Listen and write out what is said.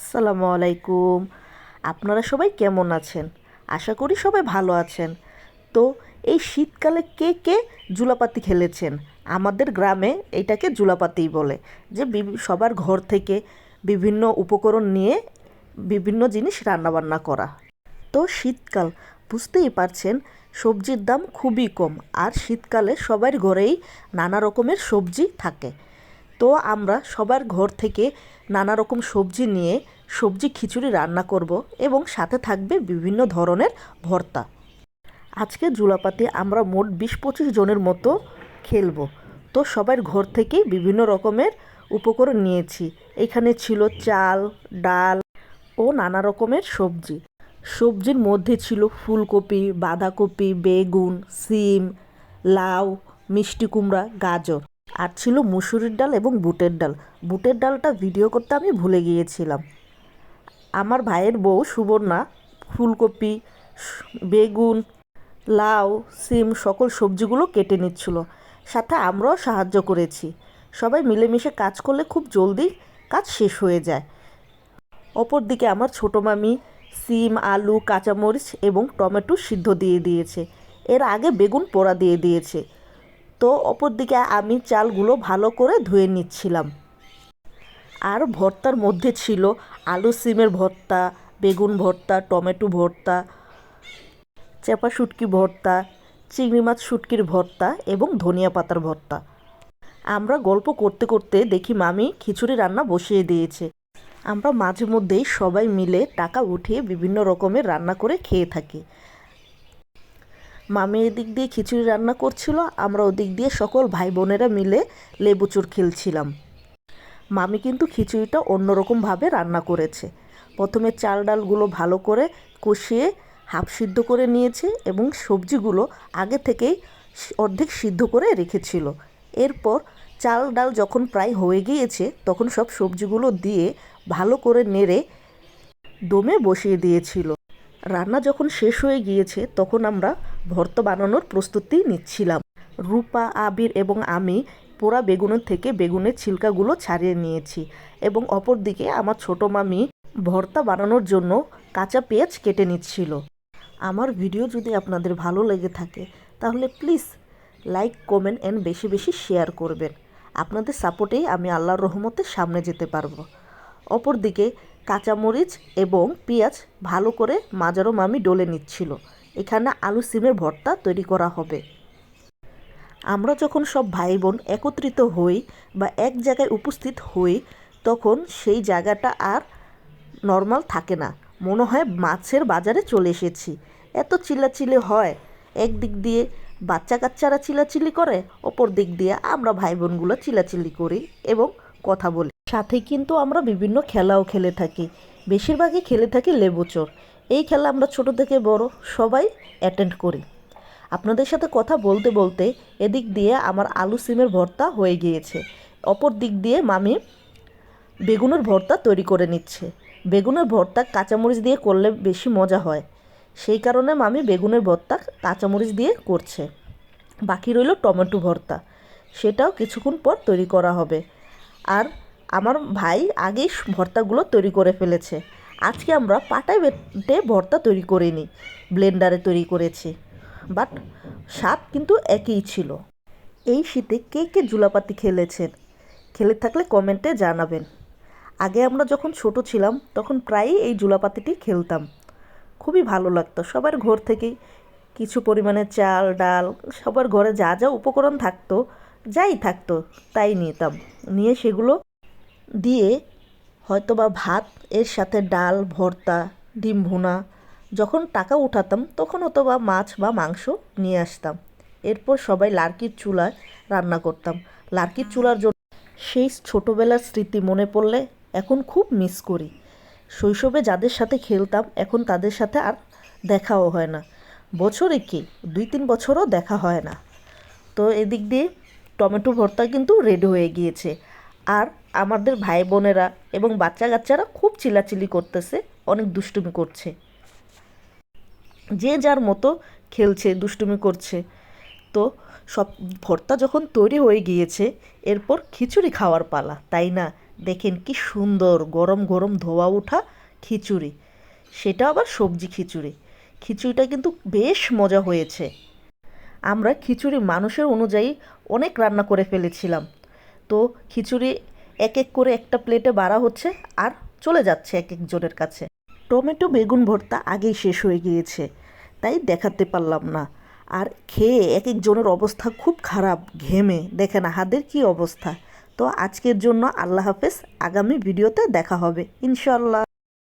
আসসালামু আলাইকুম। আপনারা সবাই কেমন আছেন? আশা করি সবাই ভালো আছেন। তো, এই শীতকালে কে কে জুলাপাতি খেলেছেন? আমাদের গ্রামে এটাকে জুলাপাতিই বলে। যে সবার ঘর থেকে বিভিন্ন উপকরণ নিয়ে বিভিন্ন জিনিস রান্নাবান্না করা। তো, শীতকাল, বুঝতেই পারছেন, সবজির দাম খুবই কম। আর শীতকালে সবার ঘরেই নানা রকমের সবজি থাকে। তো আমরা সবার ঘর থেকে নানা রকম সবজি নিয়ে সবজি খিচুড়ি রান্না করব এবং সাথে থাকবে বিভিন্ন ধরনের ভর্তা। আজকে জুলাপাতি আমরা মোট বিশ পঁচিশ জনের মতো খেলব। তো সবার ঘর থেকেই বিভিন্ন রকমের উপকরণ নিয়েছি। এখানে ছিল চাল, ডাল ও নানা রকমের সবজি। সবজির মধ্যে ছিল ফুলকপি, বাঁধাকপি, বেগুন, সিম, লাউ, মিষ্টি কুমড়া, গাজর। আর ছিল মুসুরির ডাল এবং বুটের ডাল। বুটের ডালটা ভিডিও করতে আমি ভুলে গিয়েছিলাম। আমার ভাইয়ের বউ সুবর্ণা, ফুলকপি, বেগুন, লাউ, সিম সকল সবজিগুলো কেটে নিচ্ছিল। সাথে আমরাও সাহায্য করেছি। সবাই মিলেমিশে কাজ করলে খুব জলদি কাজ শেষ হয়ে যায়। অপরদিকে আমার ছোটো মামি সিম, আলু, কাঁচামরিচ এবং টমেটো সিদ্ধ দিয়ে দিয়েছে। এর আগে বেগুন পোড়া দিয়ে দিয়েছে। তো অপরদিকে আমি চালগুলো ভালো করে ধুয়ে নিচ্ছিলাম। আর ভর্তার মধ্যে ছিল আলু সিমের ভর্তা, বেগুন ভর্তা, টমেটো ভর্তা, চেপা শুটকি ভর্তা, চিংড়ি মাছ শুটকির ভর্তা এবং ধনিয়া পাতার ভর্তা। আমরা গল্প করতে করতে দেখি মামি খিচুড়ি রান্না বসিয়ে দিয়েছে। আমরা মাঝে মধ্যেই সবাই মিলে টাকা উঠিয়ে বিভিন্ন রকমের রান্না করে খেয়ে থাকি। মামি এদিক দিয়ে খিচুড়ি রান্না করছিল, আমরা ওদিক দিয়ে সকল ভাই বোনেরা মিলে লেবুচুর খেলছিলাম। মামি কিন্তু খিচুড়িটা অন্যরকমভাবে রান্না করেছে। প্রথমে চাল ডালগুলো ভালো করে কষিয়ে হাফ সিদ্ধ করে নিয়েছে এবং সবজিগুলো আগে থেকেই অর্ধেক সিদ্ধ করে রেখেছিল। এরপর চাল ডাল যখন প্রায় হয়ে গিয়েছে, তখন সব সবজিগুলো দিয়ে ভালো করে নেড়ে দমে বসিয়ে দিয়েছিল। রান্না যখন শেষ হয়ে গিয়েছে, তখন আমরা ভর্তা বানানোর প্রস্তুতি নিচ্ছিলাম। রূপা, আবির এবং আমি পোড়া বেগুনের থেকে বেগুনের ছিলকাগুলো ছাড়িয়ে নিয়েছি এবং অপরদিকে আমার ছোটো মামি ভর্তা বানানোর জন্য কাঁচা পেঁয়াজ কেটে নিচ্ছিল। আমার ভিডিও যদি আপনাদের ভালো লেগে থাকে, তাহলে প্লিজ লাইক, কমেন্ট অ্যান্ড বেশি বেশি শেয়ার করবেন। আপনাদের সাপোর্টেই আমি আল্লাহর রহমতে সামনে যেতে পারব। অপরদিকে কাঁচামরিচ এবং পেঁয়াজ ভালো করে মাজারো মামি ডলে নিচ্ছিল। এখানে আলু সিমের ভর্তা তৈরি করা হবে। আমরা যখন সব ভাই বোন একত্রিত হই বা এক জায়গায় উপস্থিত হই, তখন সেই জায়গাটা আর নর্মাল থাকে না। মনে হয় মাছের বাজারে চলে এসেছি। এত চিল্লাচিল্লি হয়। একদিক দিয়ে বাচ্চা কাচ্চারা চিলাচিলি করে, অপর দিক দিয়ে আমরা ভাই বোনগুলো চিলাচিলি করি এবং কথা বলি। সাথে কিন্তু আমরা বিভিন্ন খেলাও খেলে থাকি। বেশিরভাগই খেলে থাকি লেবুচোর এই খেলা আমরা ছোট থেকে বড় সবাই অ্যাটেন্ড করি। আপনাদের সাথে কথা বলতে বলতে এদিক দিয়ে আমার আলু সিমের ভর্তা হয়ে গিয়েছে। অপর দিক দিয়ে মামি বেগুনের ভর্তা তৈরি করে নিচ্ছে। বেগুনের ভর্তা কাঁচামরিচ দিয়ে করলে বেশি মজা হয়। সেই কারণে মামি বেগুনের ভর্তা কাঁচামরিচ দিয়ে করছে। বাকি রইল টমেটো ভর্তা। সেটাও কিছুক্ষণ পর তৈরি করা হবে। আর আমার ভাই আগেই ভর্তাগুলো তৈরি করে ফেলেছে। আজকে আমরা পাটায় বেটে ভর্তা তৈরি করিনি, ব্লেন্ডারে তৈরি করেছি। বাট স্বাদ কিন্তু একই ছিল। এই শীতে কে কে জুলাপাতি খেলেছেন, খেলে থাকলে কমেন্টে জানাবেন। আগে আমরা যখন ছোট ছিলাম, তখন প্রায়ই এই জুলাপাতিটি খেলতাম। খুবই ভালো লাগতো, সবার ঘর থেকেই। কিছু পরিমাণে চাল, ডাল, সবার ঘরে যা যা উপকরণ থাকতো, যাই থাকতো, তাই নিতাম। নিয়ে সেগুলো দিয়ে হয়তো বা ভাত, এর সাথে ডাল, ভর্তা, ডিম ভুনা, যখন টাকা উঠাতাম তখন হয়তো বা মাছ বা মাংস নিয়ে আসতাম। এরপর সবাই লার্কির চুলায় রান্না করতাম। লার্কির চুলার জন্য সেই ছোটোবেলার স্মৃতি মনে পড়লে এখন খুব মিস করি। শৈশবে যাদের সাথে খেলতাম এখন তাদের সাথে আর দেখাও হয় না। বছরে কি? দুই তিন বছরও দেখা হয় না। তো এদিক দিয়ে টমেটো ভর্তা কিন্তু রেডি হয়ে গিয়েছে। আর আমাদের ভাই বোনেরা এবং বাচ্চা কাচ্চারা খুব চিল্লাচিল্লি করতেছে, অনেক দুষ্টুমি করছে। যে যার মতো খেলছে, দুষ্টুমি করছে। তো সব ভর্তা যখন তৈরি হয়ে গিয়েছে, এরপর খিচুড়ি খাওয়ার পালা, তাই না? দেখেন কি সুন্দর গরম গরম ধোয়া ওঠা খিচুড়ি। সেটা আবার সবজি খিচুড়ি। খিচুড়িটা কিন্তু বেশ মজা হয়েছে। আমরা খিচুড়ি মানুষের অনুযায়ী অনেক রান্না করে ফেলেছিলাম। তো খিচুড়ি এক এক করে একটা প্লেটে বাড়া হচ্ছে আর চলে যাচ্ছে এক একজনের কাছে। টমেটো বেগুন ভর্তা আগেই শেষ হয়ে গিয়েছে, তাই দেখাতে পারলাম না। আর খেয়ে এক একজনের অবস্থা খুব খারাপ, ঘেমে। দেখে না হাদের কী অবস্থা। তো আজকের জন্য আল্লাহ হাফেজ, আগামী ভিডিওতে দেখা হবে ইনশাল্লাহ